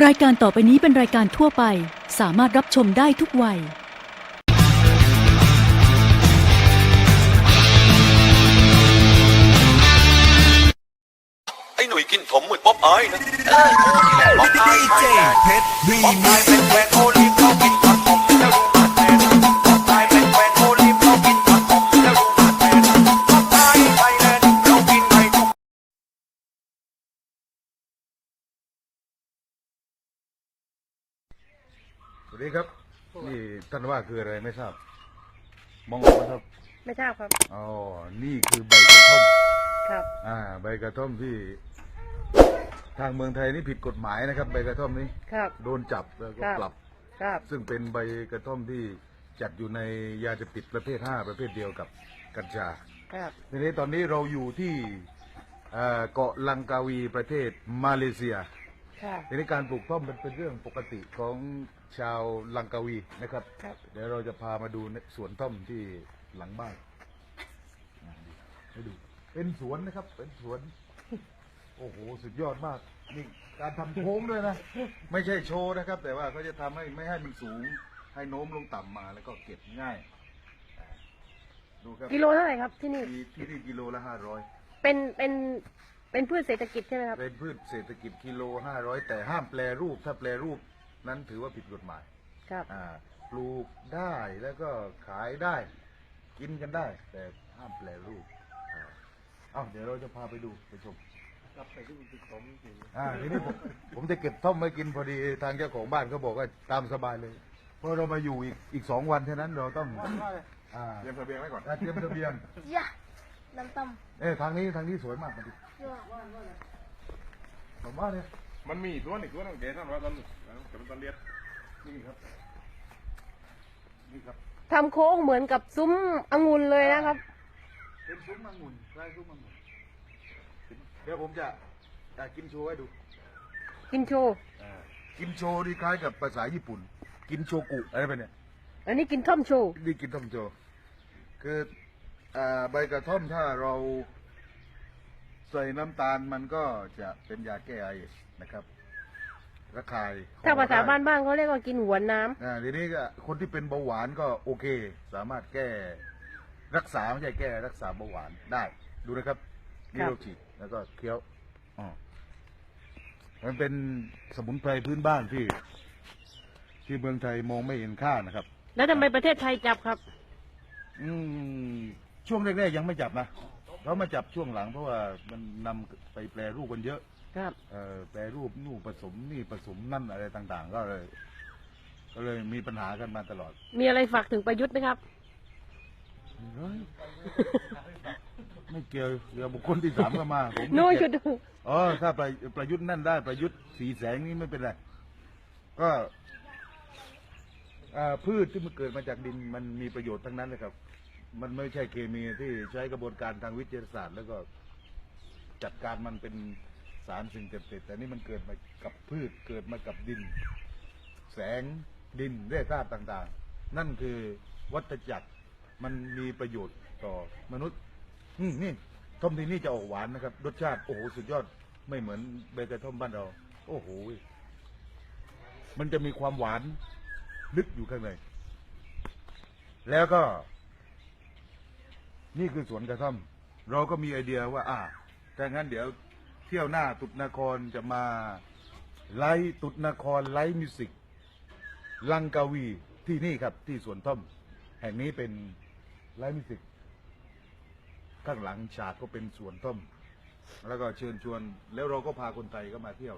รายการต่อไปนี้เป็นรายการทั่วไป สามารถรับชมได้ทุกวัย ไอ้หนุ่ยกินถมเหมือนป๊อปอายนะดีเจเพชรรีมิตายเป็นแฟนโอลิฟเขา ดีครับ นี่ท่านว่าคืออะไรไม่ทราบ มองออกไหมครับ ไม่ทราบครับ อ๋อ นี่คือใบกระท่อม ครับ อ่า ใบกระท่อมที่ ทางเมืองไทยนี่ผิดกฎหมายนะครับ ใบกระท่อมนี้ ครับ โดนจับแล้วก็ครับ ปรับ ครับ ซึ่งเป็นใบกระท่อมที่จัดอยู่ในยาเสพติดประเภท 5 ประเภทเดียวกับกัญชา ครับ ทีนี้ตอนนี้เราอยู่ที่เอ่อเกาะลังกาวีประเทศมาเลเซีย ครับทีนี้การปลูกท่อมมันเป็นเรื่องปกติของชาวลังกาวีนะครับ ครับ เดี๋ยวเราจะพามาดูในสวนท่อมที่หลังบ้านอ่าให้ดู เป็นสวนนะครับ เป็นสวน โอ้โห สุดยอดมาก นี่การทำโค้งด้วยนะ ไม่ใช่โชว์นะครับ แต่ว่าเขาจะทำให้ไม่ให้มันสูง ให้โน้มลงต่ำมาแล้วก็เก็บง่ายอ่าดูครับกิโลเท่าไหร่ครับที่นี่ที่ที่นี่กิโลละห้าร้อย เป็นเป็น เป็นพืชเศรษฐกิจใช่ไหมครับ เป็นพืชเศรษฐกิจกิโลห้าร้อยแต่ห้ามแปลรูปถ้าแปลรูปนั้นถือว่าผิดกฎหมายครับอ่าปลูกได้แล้วก็ขายได้ กินกันได้ แต่ห้ามแปลรูปอ่าเอ้าเดี๋ยวเราจะพาไปดูไปชมอ่าทีนี้ผมผมจะเก็บท่อมไว้กินพอดีทางเจ้าของบ้านเขาบอกว่าตามสบายเลยเพราะเรามาอยู่อีกอีกสองวันเท่านั้นเราต้องอ่าเตรียมเสบียงไว้ก่อนอ่าเตรียมเสบียง ยะน้ำต้ม เอ้ยทางนี้ทางนี้สวยมากมาดิ ผมว่าเนี่ยมันมีตัวหนึ่งตัวนึงเดี๋ยวท่านว่าตอนจะเป็นตอนเรียนนี่ครับนี่ครับทำโค้งเหมือนกับซุ้มองุ่นเลยนะครับ เป็นซุ้มองุ่นไร่ซุ้มองุ่นเดี๋ยวผมจะอะกินโชว์ให้ดู กินโชว์อ่ากินโชว์นี่คล้ายกับภาษาญี่ปุ่น กินโชกุอะไรไปเนี่ยอันนี้กินท่อมโชว์นี่กินท่อมโชว์คืออ่าใบกระท่อมถ้าเรา ใส่น้ำตาลมันก็จะเป็นยาแก้ไอนะครับระคายถ้าภาษาได้บ้านบ้านๆเขาเรียกว่ากินหัวน้ำอ่าทีนี้ก็คนที่เป็นเบาหวานก็โอเค สามารถแก้รักษาไม่ใช่แก้รักษาเบาหวานได้ดูนะครับนี่เราฉีดแล้วก็เคี้ยวอ๋อมันเป็นสมุนไพรพื้นบ้านที่ ที่เมืองไทยมองไม่เห็นค่านะครับ แล้วทำไมประเทศไทยจับครับ อืมช่วงแรกๆยังไม่จับนะ เขามาจับช่วงหลังเพราะว่ามันนำไปแปรรูปกันเยอะครับ เอ่อแปรรูปนู่นผสมนี่ผสมนั่นอะไรต่างๆ ก็เลย ก็เลยมีปัญหากันมาตลอดมีอะไรฝากถึงประยุทธ์ไหมครับ เฮ้ยไม่เกี่ยวเกี่ยวบุคคลที่สามก็มาผมไม่โน้ยเกี่ชุยวดอ๋อถ้าประประยุทธ์นั่นได้ประยุทธ์สีแสงนี่ไม่เป็นไร ก็อ่าพืชที่มันเกิดมาจากดินมันมีประโยชน์ทั้งนั้นเลยครับ มันไม่ใช่เคมีที่ใช้กระบวนการทางวิทยาศาสตร์ แล้วก็จัดการมันเป็นสารสิ่งเสพติดแต่นี่มันเกิดมากับพืชเกิดมากับดิน แสงดินแร่ธาตุต่างๆ นั่นคือวัฏจักรมันมีประโยชน์ต่อมนุษย์นี่ท่อมที่นี่จะออกหวานนะครับ รสชาติ โอ้โห สุดยอดไม่เหมือนใบเกระท่อมบ้านเรา โอ้โห มันจะมีความหวานลึกอยู่ข้างใน แล้วก็ นี่คือสวนกระท่อม เราก็มีไอเดียว่าอ่าถ้างั้นเดี๋ยวเที่ยวหน้าตุดนครจะมาไลฟ์ตุดนครไลฟ์มิวสิกลังกาวีที่นี่ครับที่สวนท่อม แห่งนี้เป็นไลฟ์มิวสิกข้างหลังฉากก็เป็นสวนท่อม แล้วก็เชิญชวน แล้วเราก็พาคนไทยก็มาเที่ยว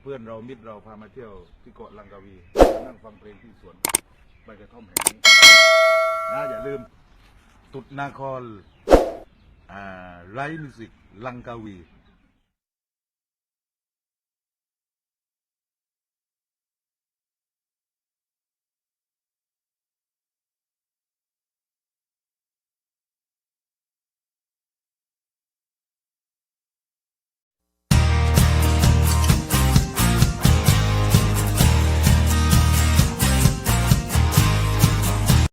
เพื่อนเรามิตรเราพามาเที่ยวที่เกาะลังกาวีนั่งฟังเพลงที่สวนใบกระท่อมแห่งนี้นะอย่าลืม ตุดนาคอลไลฟ์มิวสิกลังกาวี